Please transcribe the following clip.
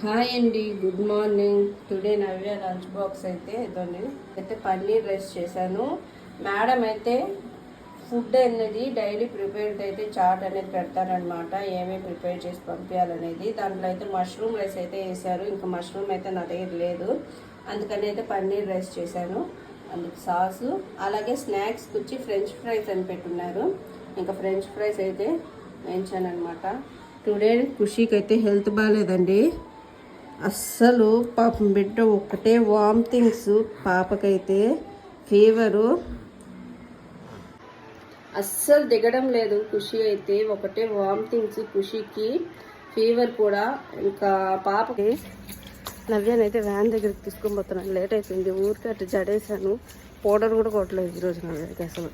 Hi అండి good morning. Today Navya lunch box అయితే ఇదండి. అయితే పన్నీర్ రైస్ చేశాను. మేడం అయితే ఫుడ్ అనేది డైలీ ప్రిపేర్డ్ అయితే చాట్ అనేది పెడతారనమాట ఏమేమి ప్రిపేర్ చేసి పంపించాలనేది దాంట్లో అయితే మష్రూమ్ రైస్ అయితే వేశారు. ఇంకా మష్రూమ్ అయితే నా దగ్గర లేదు. అందుకని అయితే పన్నీర్ రైస్ చేశాను. అందుకు సాసు. అలాగే స్నాక్స్ వచ్చి ఫ్రెంచ్ ఫ్రైస్ అని పెట్టున్నారు. ఇంకా ఫ్రెంచ్ ఫ్రైస్ అయితే వేయించాను అనమాట టుడే ఖుషీకి అయితే హెల్త్ బాగాలేదండి అస్సలు పాపం బిడ్డ ఒక్కటే వామిటింగ్స్ పాపకైతే ఫీవరు అస్సలు దిగడం లేదు. ఖుషి అయితే ఒకటే వామిటింగ్స్ ఖుషికి ఫీవర్ కూడా. ఇంకా పాపకి నవ్యానైతే వ్యాన్ దగ్గరికి తీసుకొని పోతున్నాను. లేట్ అయిపోయింది. ఊరికి అటు జడేసాను పౌడర్ కూడా కొట్టలేదు ఈరోజు నవ్యానికి అసలు.